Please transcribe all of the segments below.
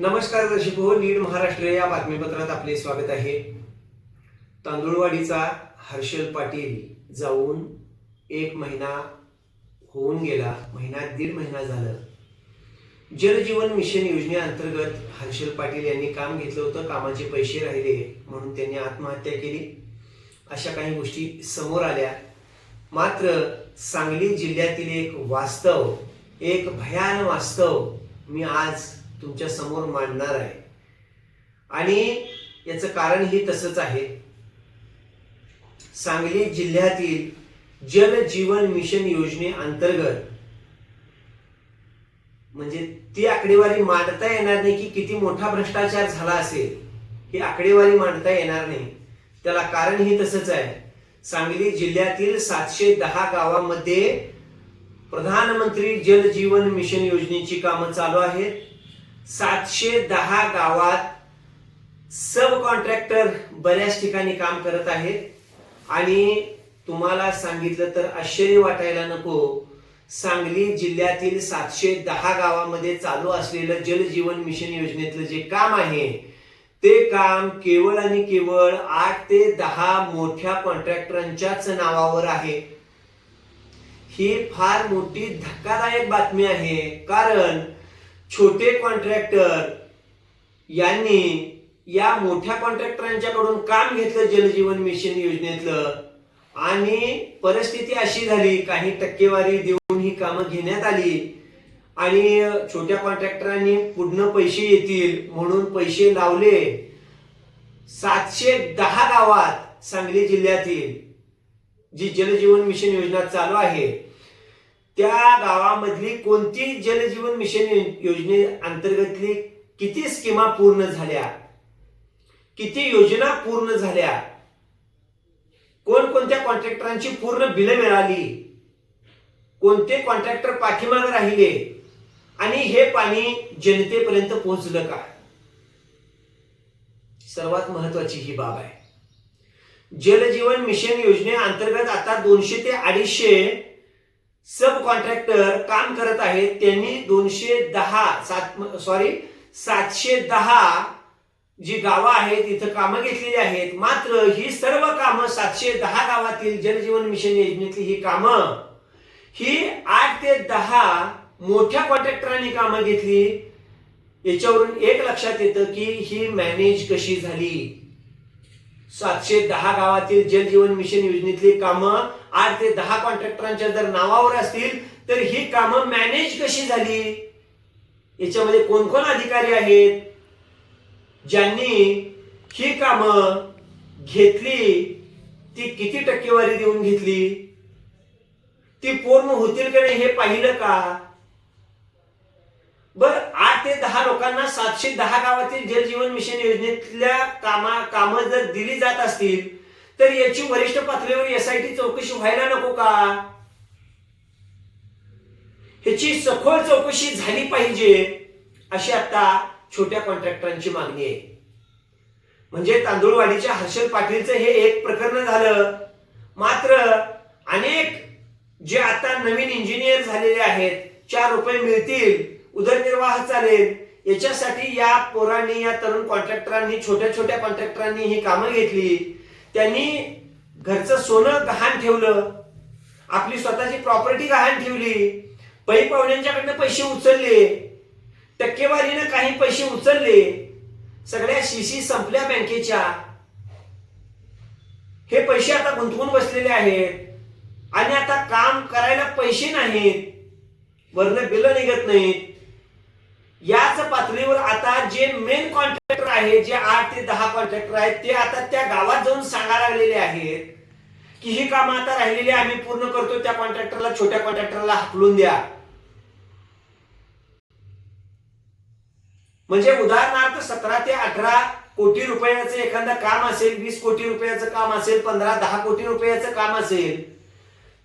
नमस्कार दर्शक हो नीड महाराष्ट्र या बातमीपत्रात आपले स्वागत आहे. तांदुळवाडीचा हर्षल पाटील जाऊन एक महिना होऊन गेला महिना दीड महिना झालं. जलजीवन मिशन योजनेअंतर्गत हर्षल पाटील यांनी काम घेतलं होतं कामाचे पैसे राहिले म्हणून त्यांनी आत्महत्या केली. अशा काही गोष्टी समोर आल्या. मात्र सांगली जिल्ह्यातील एक वास्तव एक भयान वास्तव मी आज तुमच्यासमोर मांडणार आहे. आणि याचं कारण हे तसंच आहे. सांगली जिल्ह्यातील जल जीवन मिशन योजनेअंतर्गत म्हणजे ती आकडेवारी मांडता येणार नाही की किती मोठा भ्रष्टाचार झाला असेल ही आकडेवारी मांडता येणार नाही. त्याला कारण हे तसंच आहे. सांगली जिल्ह्यातील सातशे दहा गावामध्ये प्रधानमंत्री जल जीवन मिशन योजनेची कामं चालू आहेत. सातशे दहा गावात सब कॉन्ट्रॅक्टर बऱ्याच ठिकाणी काम करत आहेत. आणि तुम्हाला सांगितलं तर आश्चर्य वाटायला नको. सांगली जिल्ह्यातील सातशे दहा गावामध्ये चालू असलेलं जल जीवन मिशन योजनेतलं जे काम आहे ते काम केवळ आणि केवळ आठ ते दहा मोठ्या कॉन्ट्रॅक्टरांच्याच नावावर आहे. ही फार मोठी धक्कादायक बातमी आहे. कारण छोटे कॉन्ट्रॅक्टर यांनी या मोठ्या कॉन्ट्रॅक्टरांच्याकडून काम घेतलं जलजीवन मिशन योजनेतलं. आणि परिस्थिती अशी झाली काही टक्केवारी देऊन ही कामं घेण्यात आली. आणि छोट्या कॉन्ट्रॅक्टरांनी पुढनं पैसे येतील म्हणून पैसे लावले. सातशे दहा गावात सांगली जिल्ह्यातील जी जलजीवन मिशन योजना चालू आहे त्या गावामधली कोणती जलजीवन मिशन योजने अंतर्गतली किती स्कीमा पूर्ण झाल्या? किती योजना पूर्ण झाल्या? कोणकोणत्या कॉन्ट्रॅक्टरांची पूर्ण बिलं मिळाली? कोणते कॉन्ट्रॅक्टर पाठीमागे राहिले? आणि हे पाणी जनतेपर्यंत पोहोचलं का? सर्वात महत्वाची ही बाब आहे. जलजीवन मिशन योजनेअंतर्गत आता दोनशे ते अडीचशे सब कॉन्ट्रॅक्टर काम करत आहेत त्यांनी दोनशे दहा सात सॉरी सातशे दहा जी गावं आहेत इथं कामं घेतलेली आहेत. मात्र ही सर्व कामं सातशे दहा गावातील जलजीवन मिशन योजनेतली ही कामं ही आठ ते दहा मोठ्या कॉन्ट्रॅक्टरांनी कामं घेतली. याच्यावरून एक लक्षात येतं की ही मॅनेज कशी झाली? सातशे दहा गावातील जलजीवन मिशन योजनेतली कामं आठ ते दहा कॉन्ट्रॅक्टरांच्या जर नावावर असतील तर ही कामं मॅनेज कशी झाली? याच्यामध्ये कोण कोण अधिकारी आहेत? ज्यांनी ही कामं घेतली ती किती टक्केवारी देऊन घेतली? ती पूर्ण होतील का नाही हे पाहिलं का? ते दहा लोकांना सातशे दहा गावातील जलजीवन मिशन योजनेतल्या कामा कामं जर दिली जात असतील तर याची वरिष्ठ पातळीवर एसआयटी चौकशी व्हायला नको का? ह्याची सखोल चौकशी झाली पाहिजे अशी आता छोट्या कॉन्ट्रॅक्टरांची मागणी आहे. म्हणजे तांदूळवाडीच्या हर्षल पाटीलचं हे एक प्रकरण झालं. मात्र अनेक जे आता नवीन इंजिनियर झालेले आहेत चार रुपये मिळतील उदरनिर्वाह चालेल. याच्यासाठी या पोरांनी या तरुण कॉन्ट्रॅक्टरांनी छोट्या छोट्या कॉन्ट्रॅक्टरांनी ही कामं घेतली. त्यांनी घरचं सोनं गहाण ठेवलं. आपली स्वतःची प्रॉपर्टी गहाण ठेवली. पै पाहुण्यांच्याकडनं पैसे उचलले. टक्केवारीनं काही पैसे उचलले. सगळ्या शिशी संपल्या बँकेच्या. हे पैसे आता गुंतवून बसलेले आहेत. आणि आता काम करायला पैसे नाहीत. वरनं बिलं निघत नाहीत. पातळीवर आता जे मेन कॉन्ट्रॅक्टर आहे जे आठ ते दहा कॉन्ट्रॅक्टर आहेत ते आता त्या गावात जाऊन सांगायला लागलेले आहेत की ही कामं आता राहिलेली आम्ही पूर्ण करतो त्या कॉन्ट्रॅक्टरला छोट्या कॉन्ट्रॅक्टरला हकलून द्या. म्हणजे उदाहरणार्थ सतरा ते अठरा कोटी रुपयाचं एखादं काम असेल वीस कोटी रुपयाचं काम असेल पंधरा दहा कोटी रुपयाचं काम असेल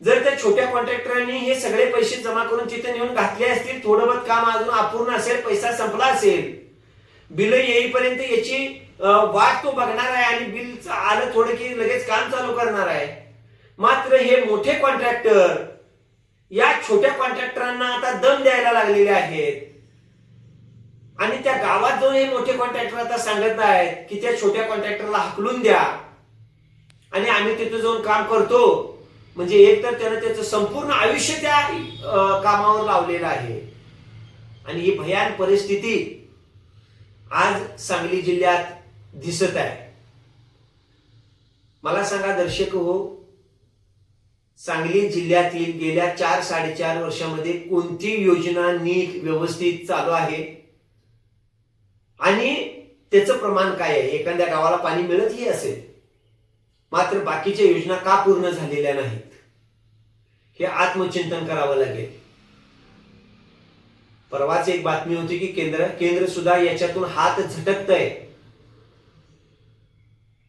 जर त्या छोट्या कॉन्ट्रॅक्टरांनी हे सगळे पैसे जमा करून तिथे नेऊन घातले असतील थोडं बहुत काम अजून अपूर्ण असेल पैसा संपला असेल बिल येईपर्यंत याची वाट तो बघणार आहे आणि बिल आलं थोडं की लगेच काम चालू करणार आहे. मात्र हे मोठे कॉन्ट्रॅक्टर या छोट्या कॉन्ट्रॅक्टरांना आता दम द्यायला लागलेले आहेत. आणि त्या गावात जाऊन हे मोठे कॉन्ट्रॅक्टर आता सांगत आहेत की त्या छोट्या कॉन्ट्रॅक्टरला हकलून द्या. आणि आम्ही तिथे जाऊन काम करतो. म्हणजे एक तर त्यानं त्याचं संपूर्ण आयुष्य त्या कामावर लावलेलं आहे. आणि ही भयान परिस्थिती आज सांगली जिल्ह्यात दिसत आहे. मला सांगा दर्शक हो सांगली जिल्ह्यातील गेल्या चार साडेचार वर्षामध्ये कोणती योजना नीट व्यवस्थित चालू आहे? आणि त्याचं प्रमाण काय आहे? एखाद्या गावाला पाणी मिळतही असेल. मात्र बाकीच्या योजना का पूर्ण झालेल्या नाहीत? हे आत्मचिंतन करावं लागेल. परवाच एक बातमी होती की केंद्र केंद्र सुद्धा याच्यातून हात झटकतय.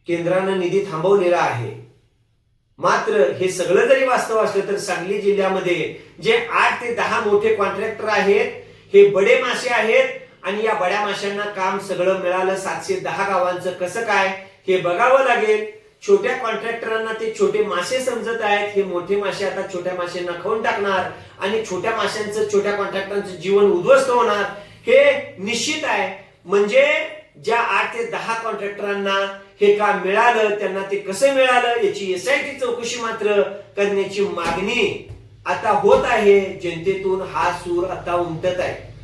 केंद्रानं निधी थांबवलेला आहे. मात्र हे सगळं जरी वास्तव असलं तर सांगली जिल्ह्यामध्ये जे आठ ते दहा मोठे कॉन्ट्रॅक्टर आहेत हे बडे मासे आहेत आणि या बड्या माशांना काम सगळं मिळालं सातशे दहा गावांचं कसं काय हे बघावं लागेल. छोट्या कॉन्ट्रॅक्टरांना ते छोटे मासे समजत आहेत. हे मोठे मासे आता छोट्या माशांना खाऊन टाकणार आणि छोट्या माशांचं छोट्या कॉन्ट्रॅक्टरांचं जीवन उद्ध्वस्त होणार. हे निश्चित आहे. म्हणजे ज्या आठ ते दहा कॉन्ट्रॅक्टरांना हे काम मिळालं त्यांना ते कसं मिळालं याची एसआयटी चौकशी मात्र करण्याची मागणी आता होत आहे. जनतेतून हा सूर आता उमटत आहे.